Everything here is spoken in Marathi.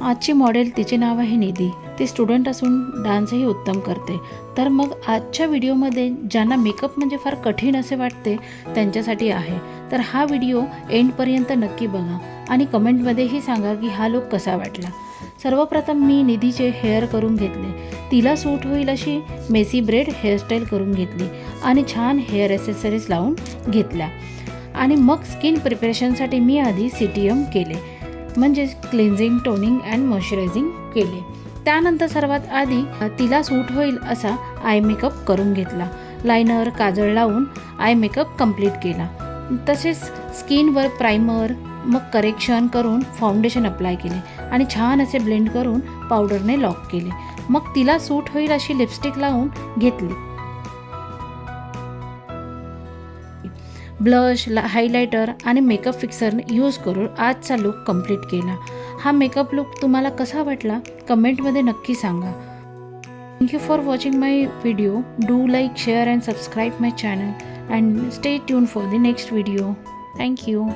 आजची मॉडेल तिचे नाव आहे निधी. ती स्टुडंट असून डान्सही उत्तम करते. तर मग आजच्या व्हिडिओमध्ये ज्यांना मेकअप म्हणजे फार कठीण असे वाटते त्यांच्यासाठी आहे. तर हा व्हिडिओ एंडपर्यंत नक्की बघा आणि कमेंटमध्येही सांगा की हा लुक कसा वाटला. सर्वप्रथम मी निधीचे हेअर करून घेतले. तिला सूट होईल अशी मेसी ब्रेड हेअरस्टाईल करून घेतली आणि छान हेअर ॲसेसरीज लावून घेतल्या. आणि मग स्किन प्रिपरेशनसाठी मी आधी सी टी एम केले. म्हणजेच क्लेन्झिंग टोनिंग अँड मॉइश्चरायझिंग केले. त्यानंतर सर्वात आधी तिला सूट होईल असा आय मेकअप करून घेतला. लायनर काजळ लावून आय मेकअप कंप्लीट केला. तसेच स्किनवर प्रायमर मग करेक्शन करून फाउंडेशन अप्लाय केले आणि छान असे ब्लेंड करून पावडरने लॉक केले. मग तिला सूट होईल अशी लिपस्टिक लावून घेतली. ब्लश ला हायलायटर आणि मेकअप फिक्सर यूज करून आजचा लुक कंप्लीट केला. हा मेकअप लुक तुम्हाला कसा वाटला? कमेंटमध्ये नक्की सांगा. Thank you for watching my video do like share and subscribe my channel and stay tune for the next video thank you